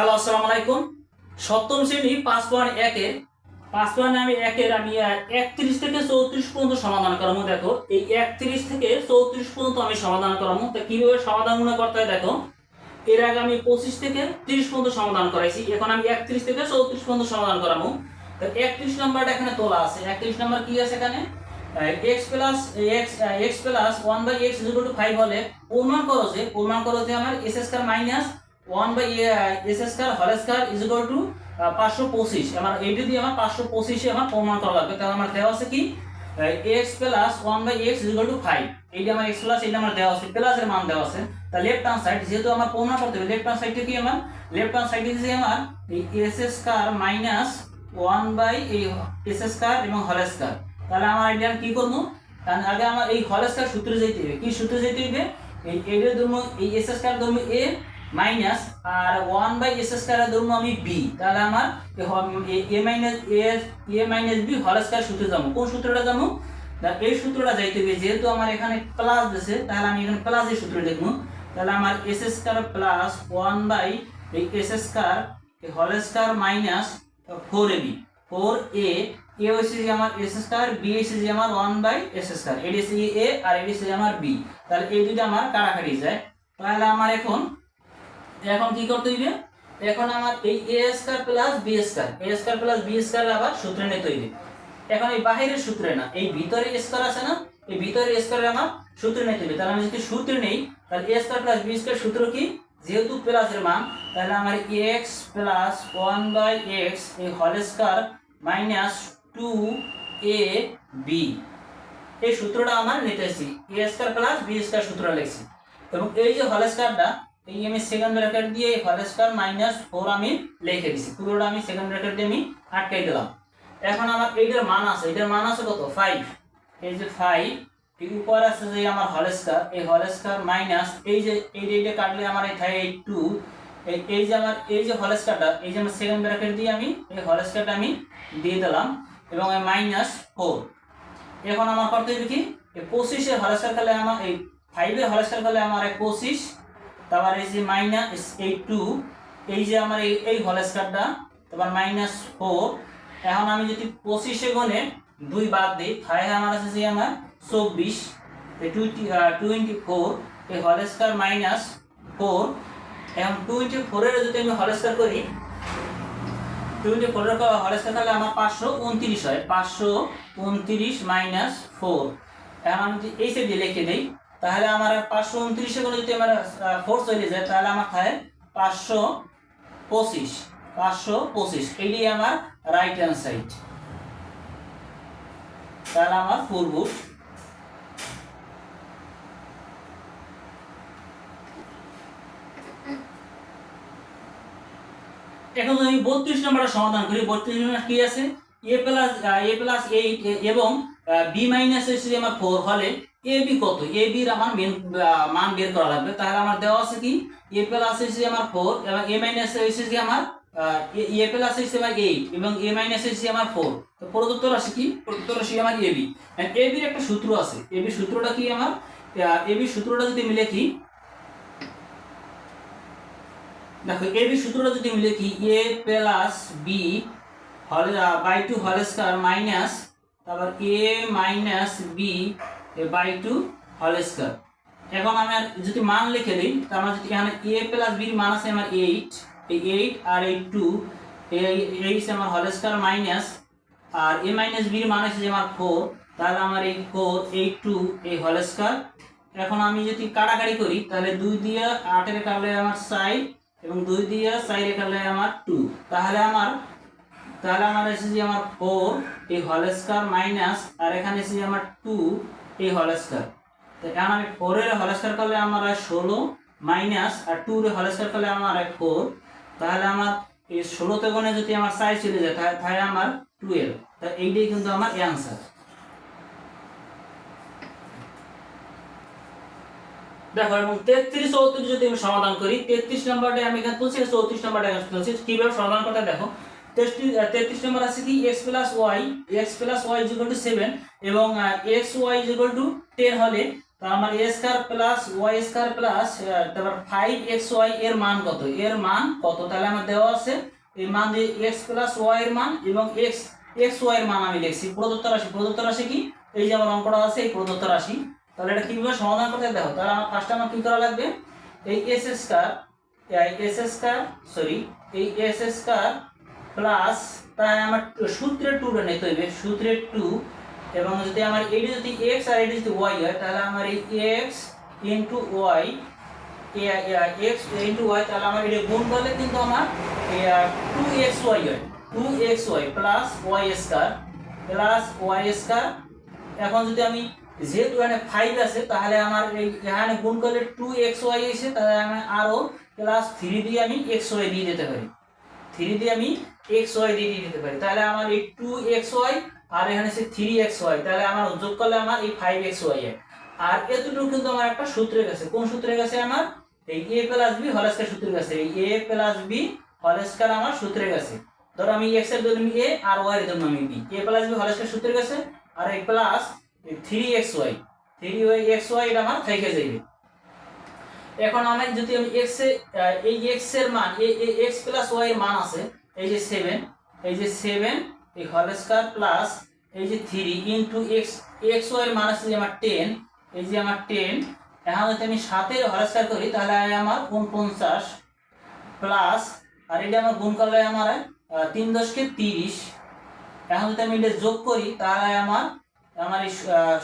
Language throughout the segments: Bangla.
হ্যালো, আসসালামু আলাইকুম। সপ্তম শ্রেণি, পাঁচ পয়েন্ট একের পাঁচ পয়েন্ট আমি একের আমি একত্রিশ থেকে চৌত্রিশ পর্যন্ত সমাধান করাবো, দেখো। এই একত্রিশ থেকে চৌত্রিশ পর্যন্ত আমি সমাধান করাবো। তা কীভাবে সমাধান মনে করতে হয়, দেখো। এর আগে আমি পঁচিশ থেকে তিরিশ পর্যন্ত সমাধান করাইছি, এখন আমি একত্রিশ থেকে চৌত্রিশ পর্যন্ত সমাধান করাবো। তো একত্রিশ নাম্বারটা এখানে তোলা আছে। একত্রিশ নাম্বার কি আছে এখানে? X plus x x plus one by x equal to five হলে প্রমাণ করো যে, প্রমাণ করো যে আমার s square minus one by s square হল স্কয়ার ইজ ইকুয়াল টু পাঁচশো পঁচিশ। আমার এই যদি আমার পাঁচশো পঁচিশে আমার প্রমাণ করা লাগবে, তাহলে আমার দেওয়া আছে কি? X plus one by x is to five এইটা আমার এক্স প্লাস এইটা আমার দেওয়া আছে প্লাসের মান দেওয়া আছে, তা লেফট হ্যান্ড সাইড যেহেতু আমার প্রমাণ করতে হবে লেফট হ্যান্ড সাইডটা কি আমার? লেফট হ্যান্ড সাইডে যে আমার s square minus one by এই এস স্কয়ার এবং হল স্কয়ার তাহলে আমার এটা কি করব? কারণ আগে আমার এই হল স্কয়ার সূত্রে যেতে হবে। কি সূত্রে যেতে হবে? এই এর ধর্ম, এই এস স্কয়ার ধর্ম এ মাইনাস আর ওয়ান বাই এস স্কয়ার ধর্ম আমি বি, তাহলে আমার a minus a a minus b হল স্কয়ার সূত্রে যাব। কোন সূত্রটা তা এই সূত্রটা যাইতে হবে, যেহেতু আমার এখানে প্লাস দিছে তাহলে আমি এখানে প্লাস এই সূত্র দেখব। তাহলে আমার s square plus one by এই এস স্কয়ার হল square minus four a b. Four a a হচ্ছে যে আমার এস স্কয়ার, বি হচ্ছে যে আমার ওয়ান বাই এস স্কয়ার। এটি হচ্ছে এ, আর যে আমার বি। তাহলে এই দুটো আমার কাটাকাটি যায়। তাহলে আমার এখন এখন কি করতে হইবে? এখন আমার এই a square plus b square a square plus b square আবার সূত্রে নিতে হইবে। এখন এই বাহিরের সূত্রে না, এই ভিতরে স্কয়ার আছে না, এই ভিতরে স্কয়ার আমার সূত্রে নিতে হবে তাহলে আমি যদি সূত্রে নেই, তাহলে a square plus b square সূত্র কি? যেহেতু প্লাসের মান, তাহলে আমার x plus one by x এই হল square minus two a b এই সূত্রটা আমার নিতেছি a square plus b square সূত্রটা লিখছি। এবং এই যে হল স্কয়ারটা এই আমি সেকেন্ড ব্র্যাকেট দিয়ে এই হল মাইনাস ফোর আমি লিখে দিছি। পুরোটা আমি সেকেন্ড ব্র্যাকেট দিয়ে আমি আটকাই দিলাম। এখন আমার এইটার মান আছে। এটার মান আছে কত? ফাইভ এই যে ফাইভ এই উপর আছে যে আমার হল এই হল মাইনাস এই যে এই এইটা কাটলে আমার এই থাকে এই টু এই যে আমার, এই যে হল এই যে আমার সেকেন্ড ব্র্যাকেট দিয়ে আমি এই হল আমি দিয়ে দিলাম এবং এই মাইনাস ফোর এখন আমার করতে হবে কি? এই পঁচিশের হল স্কয়ার আমার, এই ফাইভের হল স্কয়ার আমার এই পঁচিশ তারপর এই যে মাইনাস এই টু এই যে আমার এই এই হল স্কয়ারটা তারপর মাইনাস ফোর এখন আমি যদি পঁচিশে গুণে দুই বাদ দিই, তাহলে আমার আছে যে আমার চব্বিশ টোয়েন্টি টোয়েন্টি ফোর এই হল স্কয়ার মাইনাস ফোর এখন টোয়েন্টি ফোরের যদি আমি হল স্কয়ার করি টোয়েন্টি ফোরের হল স্কয়ার তাহলে আমার পাঁচশো উনত্রিশ হয়, পাঁচশো উনত্রিশ মাইনাস ফোর এখন আমি এই সাইডে লিখে দিই তাহলে আমার পাঁচশো উনত্রিশে করে যদি আমার ফোর চলে যায়, তাহলে আমার থাকে পাঁচশো পঁচিশ পাঁচশো পঁচিশ। এটি আমার রাইট হ্যান্ড সাইড তাহলে আমার পূর্ব এখন যদি আমি বত্রিশ নম্বরটা সমাধান করি, বত্রিশ নম্বর কি আছে? A plus a plus eight এবং বি মাইনাস এসে আমার ফোর হলে এ বি কত? আমার মান বের করা লাগবে। তাহলে আমার দেওয়া আছে কি? এ প্লাস এসে আমার ফোর এবং এ মাইনাস এসে আমার এ প্লাস এসে আমার এইট এবং এ মাইনাস এসে আমার ফোর তো প্রদত্ত রাশি কি? প্রদত্ত রাশি আমার একটা সূত্র আছে। সূত্রটা কি আমার? সূত্রটা যদি মিলে কি? দেখো এ বি সূত্রটা যদি মিলে কি? এ প্লাস বি হল বাই টু হল স্কয়ার মাইনাস তারপর a minus b by two হল স্কয়ার এখন আমি যদি মান লিখে দিই, তার মানে যদি এখানে এ প্লাস বির মান আছে আমার এইট এই এইট আর এই টু এই আমার হল স্কয়ার মাইনাস আর এ মাইনাস বির মান আছে যে আমার ফোর তাহলে আমার এই ফোর এই টু এই হল স্কয়ার এখন আমি যদি কাটাকাটি করি, তাহলে দুই দিয়ে আটের কাটলে আমার সাইড এবং দুই দিয়ে সাইডে কাটলে আমার টু তাহলে আমার তাহলে আমার এসেছে আমার ফোর এই হল স্কয়ার মাইনাস আর এখানে এসেছে আমার টু এই হল স্কয়ার তো এখন আমি ফোরের হল স্কয়ার করলে আমার ষোলো মাইনাস আর টুর হল স্কয়ার করলে আমার ফোর তাহলে আমার এই ষোলোতে গণে যদি আমার সাইজ চলে যায়, তাহলে আমার টুয়েলভ তা এইটাই কিন্তু আমার অ্যান্সার দেখো, এবং তেত্রিশ, চৌত্রিশ যদি আমি সমাধান করি, তেত্রিশ নাম্বারটা আমি এখানে তুলছি চৌত্রিশ নাম্বারটা তুলছি কীভাবে সমাধান করতে দেখো। তেত্রিশ নম্বর আছে কি? X plus y x plus y is equal to seven এবং x y is equal to ten হলে তার মানে a square plus y square plus তারপর ফাইভ এক্স ওয়াই এর মান কত? এর মান কত? তাহলে আমার দেওয়া আছে, এই মান দিয়ে এক্স প্লাস ওয়াই এর মান এবং এক্স এক্স ওয়াই এর মান আমি লিখছি। প্রদত্ত রাশি প্রদত্ত রাশি কি? এই যে আমার অঙ্কটা আছে, এই প্রদত্ত রাশি। তাহলে এটা কীভাবে সমাধান করতে দেখো, তাহলে আমার ফার্স্ট আমার কি করা লাগবে? এই s square s square sorry এই এস স্কয়ার প্লাস তাই আমার সূত্রের টু নিতে হইবে সূত্রের টু এবং যদি আমার এটি যদি এক্স আর এটি যদি ওয়াই হয়, তাহলে আমার এই x into y x into y তাহলে আমার এটা গুণ করলে কিন্তু আমার টু এক্স ওয়াই হয়। Two x y plus y square plus y square এখন যদি আমি যেহেতু এখানে ফাইভ আছে, তাহলে আমার এখানে গুণ করলে টু এক্স ওয়াই এসে, তাহলে আমি আরও প্লাস থ্রি দিয়ে আমি এক্স ওয়াই দিয়ে দিতে পারি। থ্রি দিয়ে আমি এক্স ওয়াই দিয়ে দিতে পারি। তাহলে আমার এই টু এক্স ওয়াই আর এখানে সে থ্রি এক্স ওয়াই তাহলে আমার যোগ করলে আমার এই ফাইভ এক্স ওয়াই আর এতটুকু কিন্তু আমার একটা সূত্রের কাছে। কোন সূত্রের কাছে আমার? এই এ প্লাস বি হলেস্কার সূত্রের কাছে। এই এ প্লাস বি হলেস্কার আমার সূত্রের কাছে। ধরো আমি এক্সের আমি এ আর ওয়াই এর জন্য আমি বি এ প্লাস বি হলেস্কার সূত্রের কাছে। আর এই plus three x y three y x y এটা আমার থেকে যাইবে। এখন আমি যদি আমি এক্স এ এই এক্সের মান, এই এক্স প্লাস ওয়াই এর মান আছে এই যে সেভেন এই যে সেভেন এই হোল স্কয়ার প্লাস এই যে three into x x y এর মান আছে যে আমার টেন এই যে আমার টেন এখন যদি আমি সাতের হোল স্কয়ার করি, তাহলে আমার উনপঞ্চাশ প্লাস আর এটা আমার গুণ করলে আমার তিন দশকে তিরিশ। এখন যদি আমি এটা যোগ করি, তাহলে আমার আমার এই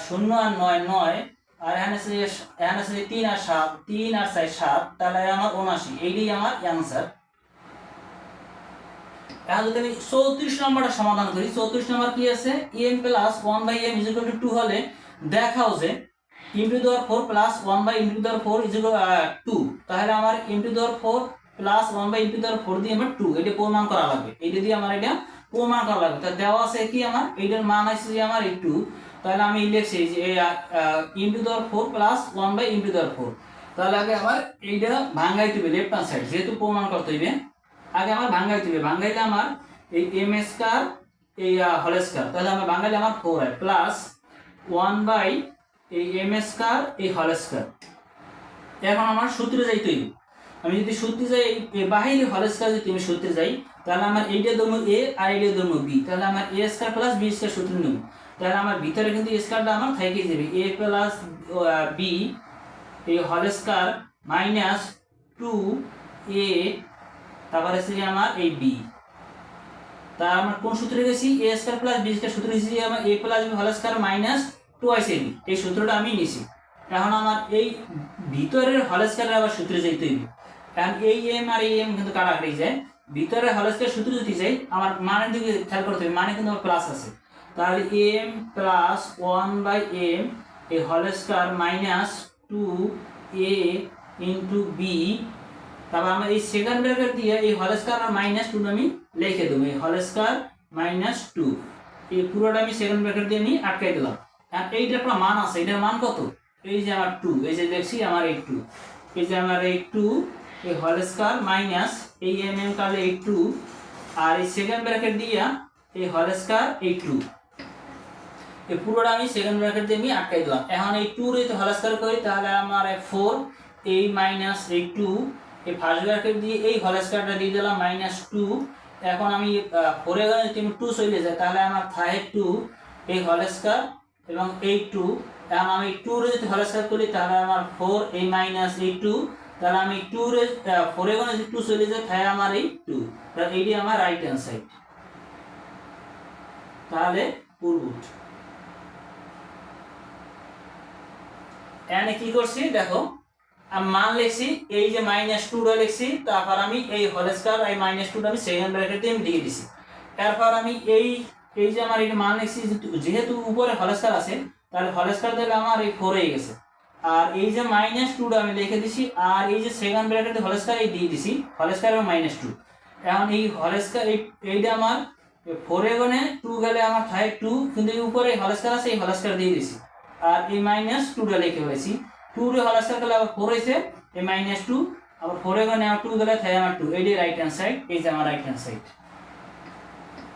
শূন্য আর নয় নয়, আর এখানে আছে এখানে আছে তিন আর সাত, তিন আর চার, সাত, তাহলে আমার উনআশি এইটাই আমার অ্যান্সার এখন আমি চৌত্রিশ নম্বরটা সমাধান করি, চৌত্রিশ নম্বর কি আছে? M plus one by m is to two হলে দেখাও যে ইন্টু দেওয়ার four plus one by into দেওয়ার ফোর ইজ টু তাহলে আমার ইন্টু দেওয়ার four plus one by into দেওয়ার ফোর দিয়ে আমার টু এটা প্রমাণ করা লাগবে। এইটা দিয়ে আমার এটা প্রমাণ করা লাগবে। তা দেওয়া আছে কি আমার? এইটার মান আছে যে আমার এই টু তাহলে আমি লিখছি যে ইন্টু দেওয়ার four plus one by into দেওয়ার ফোর তাহলে আগে আমার এইটা ভাঙ্গাইতে হবে লেফট হ্যান্ড সাইড যেহেতু প্রমাণ করতে হইবে। আগে আমার ভাঙ্গাইতে হবে ভাঙ্গাইলে আমার এই এম স্কয়ার এই হল তাহলে আমার ভাঙ্গাইলে আমার ফোর হয় প্লাস ওয়ান বাই এই এম স্কয়ার এই হল স্কয়ার এখন আমার সূত্রে যাইতে হইবে আমি যদি সূত্রে যাই বাহিরে হল স্কয়ার যদি আমি সূত্রে যাই, তাহলে আমার এইটা ধরবো এ আর এইটা ধরবো বি তাহলে আমার A square plus B square সূত্র নেব। তাহলে আমার ভিতরে কিন্তু স্কয়ারটা আমার থেকে যাবে। এ প্লাস বি এই হল মাইনাস টু এ তারপরে হচ্ছে যে আমার এই বি তা আমার কোন সূত্রে গেছি? A square plus b square সূত্রে গেছি যে আমার এ প্লাস বি হল স্কয়ার মাইনাস টু আইস বি এই সূত্রটা আমি নিছি এখন আমার এই ভিতরের হল স্কয়ারের আবার সূত্রে যাইতে হইবে। কারণ এই এম আর এই এম কিন্তু কাটাকাটি যায়। ভিতরে হল স্কয়ার সূত্র যদি যাই আমার মানের দিকে খেয়াল করতে হবে মানে কিন্তু আমার প্লাস আছে। তাহলে m plus one by m এই হল square minus two a into b তারপর আমরা এই সেকেন্ড ব্র্যাকেট দিয়ে এই হল স্কয়ার আর মাইনাস টু আমি লিখে দেবো। এই হল স্কয়ার মাইনাস টু এই পুরোটা আমি সেকেন্ড ব্র্যাকেট দিয়ে আমি আটকাই দিলাম। আর এইটার একটা মান আছে। এটার মান কত? এই যে আমার টু এই যে দেখছি আমার এই টু এই যে আমার এই টু এই হল স্কয়ার মাইনাস এই এম এম কালে এই টু আর এই সেকেন্ড ব্র্যাকেট দিয়া এই হল স্কয়ার এই টু এই পুরোটা আমি সেকেন্ড ব্র্যাকেট দিয়ে আমি আটকাই দিলাম। এখন এই টু যদি হল স্কয়ার করি, তাহলে আমার ফোর এই মাইনাস এই টু এই ফার্স্ট ব্র্যাকেট দিয়ে এই হল স্কয়ারটা দিয়ে দিলাম মাইনাস টু এখন আমি ফোরে গেলে যদি টু চলে যায়, তাহলে আমার থাকে টু এই হল স্কয়ার এবং এই টু এখন আমি টুরে যদি হল স্কয়ার করি, তাহলে আমার ফোর এই মাইনাস এই টু তাহলে আমি টু রে ফোরে গেলে যদি টু চলে যায়, তাহলে আমার এই টু তাহলে এইটি আমার রাইট হ্যান্ড সাইড তাহলে পূর্বুট এখানে কি করছি? দেখো মান লিখছি, এই যে মাইনাস টুটা লিখছি, তারপর আমি এই হোল স্কয়ার এই মাইনাস টুটা আমি সেকেন্ড ব্র্যাকেট আমি দিয়ে দিছি। তারপর আমি এই এই যে আমার এই মান লিখছি, যেহেতু- উপরে হোল স্কয়ার আছে, তাহলে হোল স্কয়ার দিলে আমার এই ফোর হয়ে গেছে। আর এই যে মাইনাস টুটা আমি লিখে দিছি, আর এই যে সেকেন্ড ব্র্যাকেটে হোল স্কয়ার এই দিয়ে দিছি হোল স্কয়ার মাইনাস টু এখন এই হোল স্কয়ার এই এইটা আমার ফোরে গনে টু গেলে আমার থাকে টু কিন্তু এই উপরে হোল স্কয়ার আছে, এই হোল স্কয়ার দিয়ে দিছি। আর এই মাইনাস টুটা লিখে হয়েছি টু রে হল স্কয়ার আবার ফোর হয়েছে এই মাইনাস টু আবার ফোরে গেলে আমার টু গেলে থাকে আমার টু এটি রাইট হ্যান্ড সাইড এই যে আমার রাইট হ্যান্ড সাইড